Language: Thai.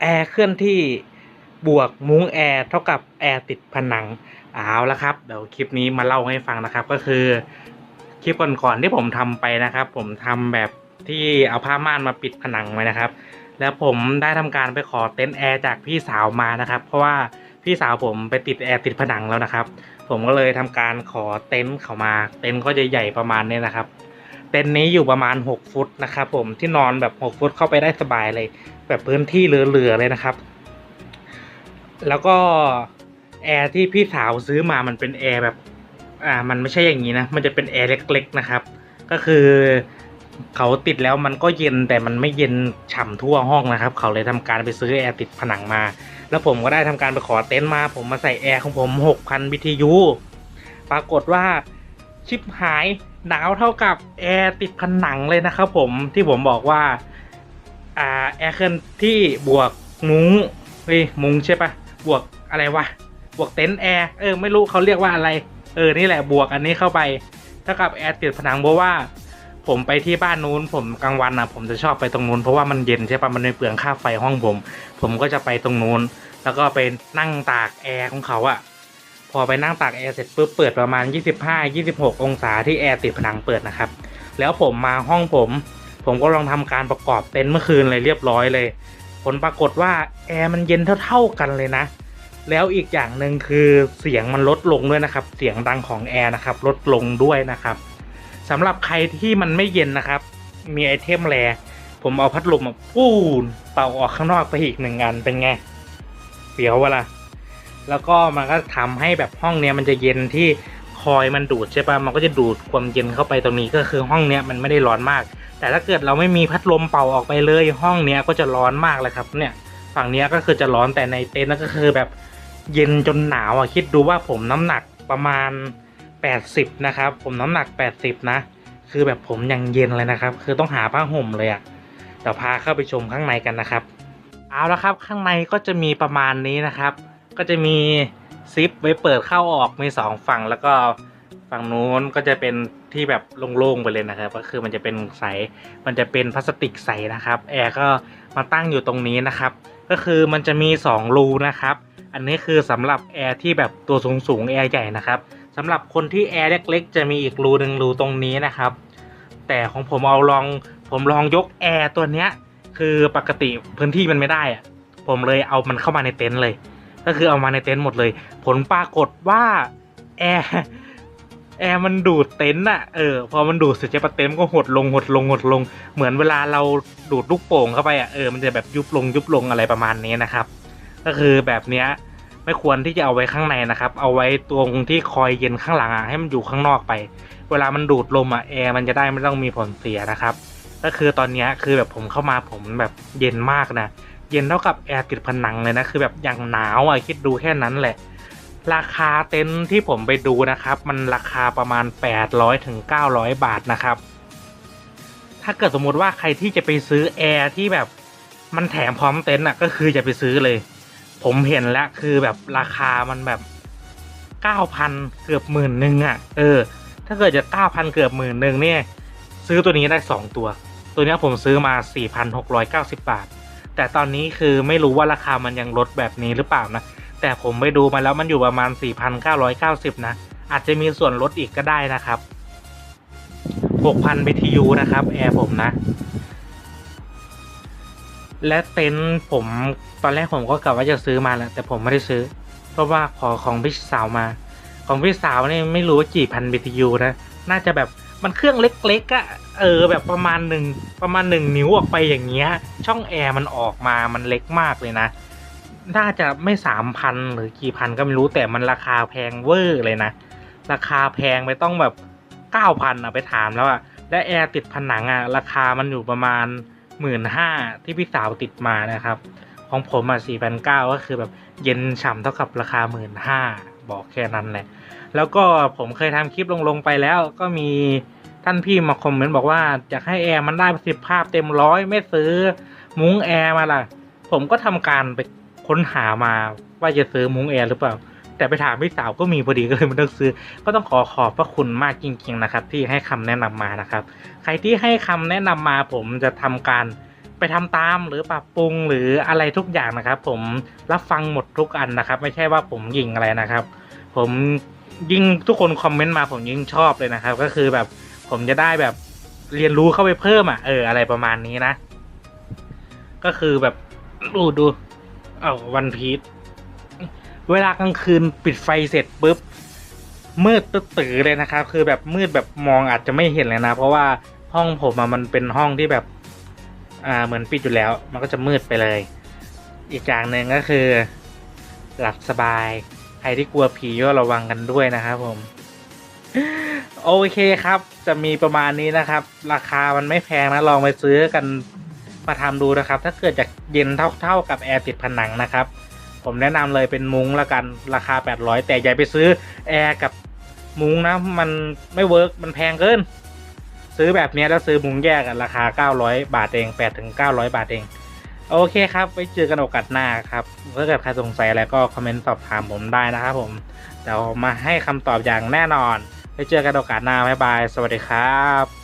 แอร์เคลื่อนที่บวกมุ้งแอร์เท่ากับแอร์ติดผนังเอาละครับเดี๋ยวคลิปนี้มาเล่าให้ฟังนะครับ ก็คือคลิปก่อนๆที่ผมทำไปนะครับ ผมทำแบบที่เอาผ้าม่านมาปิดผนังไว้นะครับ แล้วผมได้ทำการไปขอเต็นท์แอร์จากพี่สาวมานะครับ เพราะว่าพี่สาวผมไปติดแอร์ติดผนังแล้วนะครับ ผมก็เลยทำการขอเต็นท์เขามา เต็นท์ก็จะใหญ่ประมาณนี้นะครับ เต็นท์นี้อยู่ประมาณ 6 ฟุตนะครับผมที่นอนแบบ 6 ฟุตเข้าไปได้สบายเลย แบบพื้นที่เหลือๆเลยนะครับ แล้วก็แอร์ที่พี่สาวซื้อมามันเป็นแอร์แบบอ่ามันไม่ใช่อย่างนี้นะ มันจะเป็นแอร์เล็กๆนะครับ ก็คือเขาติดแล้วมันก็เย็นแต่มันไม่เย็นฉ่ำทั่วห้องนะครับ เขาเลยทำการไปซื้อแอร์ติดผนังมา แล้วผมก็ได้ทำการไปขอเต็นท์มา ผมมาใส่แอร์ของผม 6,000 BTU ปรากฏว่า ชิปหายหนาวเท่ากับแอร์ติดผนังเลยนะครับผมที่ผมบอกว่าอ่าแอร์เคลื่อนที่บวกมุ้งเฮ้ยมุ้งใช่ปะบวกอะไรวะบวกเต็นท์แอร์เออไม่รู้เขาเรียกว่าอะไร เออนี่แหละบวกอันนี้เข้าไปเท่ากับแอร์ติดผนังเพราะว่า ผมไปที่บ้านนู้น ผมกลางวันอะผมจะชอบไปตรงนู้นเพราะว่ามันเย็นใช่ปะมันไม่เปลืองค่าไฟห้องผม ผมก็จะไปตรงนู้น แล้วก็ไปนั่งตากแอร์ของเขาอะ พอไปนั่งตากแอร์เสร็จปุ๊บเปิดประมาณ 25-26 องศาที่แอร์ติดผนังเปิดนะครับ แล้วผมมาห้องผม ผมก็ลองทำการประกอบเต็นท์เมื่อคืนเลยเรียบร้อยเลย ผลปรากฏว่าแอร์มันเย็นเท่าๆกันเลยนะ แล้วอีกอย่างหนึ่งคือเสียงมันลดลงด้วยนะครับ เสียงดังของแอร์นะครับลดลงด้วยนะครับสำหรับใครที่มันไม่เย็นนะครับ มีไอเทมแรผมเอาพัดลมปูนเป่าออกข้างนอกไปอีกหนึ่งอันเป็นไงเสียวเวละ แล้วก็มันก็ทำให้แบบห้องเนี้ยมันจะเย็นที่คอยมันดูดใช่ปะมันก็จะดูดความเย็นเข้าไปตรงนี้ก็คือห้องเนี้ยมันไม่ได้ร้อนมาก แต่ถ้าเกิดเราไม่มีพัดลมเป่าออกไปเลย ห้องเนี้ยก็จะร้อนมากเลยครับเนี่ยฝั่งเนี้ยก็คือจะร้อนแต่ในเต็นท์นั่นก็คือแบบเย็นจนหนาวอะคิดดูว่าผมน้ำหนักประมาณ 80 นะครับ ผมน้ำหนัก 80 นะ คือแบบผมยังเย็นเลยนะครับ คือต้องหาผ้าห่มเลยอะเดี๋ยวพาเข้าไปชมข้างในกันนะครับ เอาละครับข้างในก็จะมีประมาณนี้นะครับ ก็จะมีซิปไว้เปิดเข้าออกมีสองฝั่งแล้วก็ฝั่งนู้นก็จะเป็นที่แบบโล่งๆไปเลยนะครับ ก็คือมันจะเป็นใส มันจะเป็นพลาสติกใสนะครับแอร์ก็มาตั้งอยู่ตรงนี้นะครับ ก็คือมันจะมี2รูนะครับ อันนี้คือสำหรับแอร์ที่แบบตัวสูงๆแอร์ใหญ่นะครับสำหรับคนที่แอร์เล็กๆจะมีอีกรูหนึ่งรูตรงนี้นะครับ แต่ของผมเอาลองผมลองยกแอร์ตัวเนี้ยคือปกติพื้นที่มันไม่ได้อะผมเลยเอามันเข้ามาในเต็นท์เลย ก็คือเอามาในเต็นท์หมดเลย ผลปรากฏว่าแอร์แอร์มันดูดเต็นท์อะเออพอมันดูดเสร็จจะปะเต็นท์ก็หดลงหดลงหดลง เหมือนเวลาเราดูดลูกโป่งเข้าไปอะเออมันจะแบบยุบลงยุบลงอะไรประมาณนี้นะครับ ก็คือแบบเนี้ยไม่ควรที่จะเอาไว้ข้างในนะครับ เอาไว้ตรงที่คอยเย็นข้างหลังอะให้มันอยู่ข้างนอกไป เวลามันดูดลมอะแอร์มันจะได้ไม่ต้องมีผลเสียนะครับ ก็คือตอนเนี้ยคือแบบผมเข้ามาผมแบบเย็นมากนะ เย็นเท่ากับแอร์ติดผนังเลยนะ คือแบบอย่างหนาวอะคิดดูแค่นั้นแหละ ราคาเต็นท์ที่ผมไปดูนะครับ มันราคาประมาณ 800ถึง900 บาทนะครับ ถ้าเกิดสมมุติว่าใครที่จะไปซื้อแอร์ที่แบบมันแถมพร้อมเต็นท์อะก็คือจะไปซื้อเลย ผมเห็นแล้วคือแบบราคามันแบบ9,000เกือบหมื่นหนึ่งอะ เออ ถ้าเกิดจะ9,000เกือบหมื่นหนึ่งเนี่ย ซื้อตัวนี้ได้2ตัว ตัวนี้ผมซื้อมา4,690บาท แต่ตอนนี้คือไม่รู้ว่าราคามันยังลดแบบนี้หรือเปล่านะ แต่ผมไปดูมาแล้วมันอยู่ประมาณ 4,990 นะ อาจจะมีส่วนลดอีกก็ได้นะครับ 6,000 BTU นะครับ แอร์ผมนะ และเต็นท์ผมตอนแรกผมก็กะว่าจะซื้อมาแหละแต่ผมไม่ได้ซื้อ เพราะว่าขอของพี่สาวมา ของพี่สาวนี่ไม่รู้ว่ากี่พัน BTU นะ น่าจะแบบ มันเครื่องเล็กๆอะเออแบบประมาณหนึ่งประมาณหนึ่งนิ้วออกไปอย่างเงี้ย ช่องแอร์มันออกมามันเล็กมากเลยนะ น่าจะไม่สามพันหรือกี่พันก็ไม่รู้แต่มันราคาแพงเวอร์เลยนะ ราคาแพงไปต้องแบบเก้าพันอะไปถามแล้วอะและแอร์ติดผนังอะราคามันอยู่ประมาณหมื่นห้าที่พี่สาวติดมานะครับ ของผมอะสี่พันเก้าก็คือแบบเย็นฉ่ำเท่ากับราคาหมื่นห้า บอกแค่นั้นแหละ แล้วก็ผมเคยทำคลิปลงลงๆไปแล้ว ก็มีท่านพี่มาคอมเมนต์บอกว่าอยากให้แอร์มันได้ประสิทธิภาพเต็มร้อยไม่ซื้อมุ้งแอร์มาล่ะ ผมก็ทำการไปค้นหามาว่าจะซื้อมุ้งแอร์หรือเปล่า แต่ไปถามพี่สาวก็มีพอดีก็เลยไม่ต้องซื้อ ก็ต้องขอขอบพระคุณมากจริง ๆ นะครับ ที่ให้คำแนะนำมานะครับ ใครที่ให้คำแนะนำมาผมจะทำการ ไปทำตามหรือปรับปรุงหรืออะไรทุกอย่างนะครับ ผมรับฟังหมดทุกอันนะครับ ไม่ใช่ว่าผมยิงอะไรนะครับ ผมยิ่งทุกคนคอมเมนต์มาผมยิ่งชอบเลยนะครับ ก็คือแบบผมจะได้แบบเรียนรู้เข้าไปเพิ่มอะเอออะไรประมาณนี้นะ ก็คือแบบดูดูเอาวันพีชเวลากลางคืนปิดไฟเสร็จปุ๊บมืดตึ๊ดตือเลยนะครับ คือแบบมืดแบบมองอาจจะไม่เห็นเลยนะ เพราะว่าห้องผมมันเป็นห้องที่แบบ อ่าเหมือนปิดอยู่แล้ว มันก็จะมืดไปเลย อีกอย่างหนึ่งก็คือ หลับสบาย ใครที่กลัวผีก็ระวังกันด้วยนะครับผม โอเคครับ จะมีประมาณนี้นะครับ ราคามันไม่แพงนะ ลองไปซื้อกันมาทำดูนะครับ ถ้าเกิดจากเย็นเท่าเท่ากับแอร์ติดผนังนะครับ ผมแนะนำเลยเป็นมุ้งละกัน ราคา 800 แต่อย่าไปซื้อแอร์กับมุ้งนะ มันไม่เวิร์กมันแพงเกิน ซื้อแบบเนี้ยแล้วซื้อมุ้งแยกกันราคา 900 บาทเอง8ถึง900 บาทเอง โอเคครับ ไว้เจอกันโอกาสหน้าครับถ้าเกิดใครสงสัยอะไรก็คอมเมนต์สอบถามผมได้นะครับผมเดี๋ยวมาให้คำตอบอย่างแน่นอน ไว้เจอกันโอกาสหน้าบ๊ายบาย สวัสดีครับ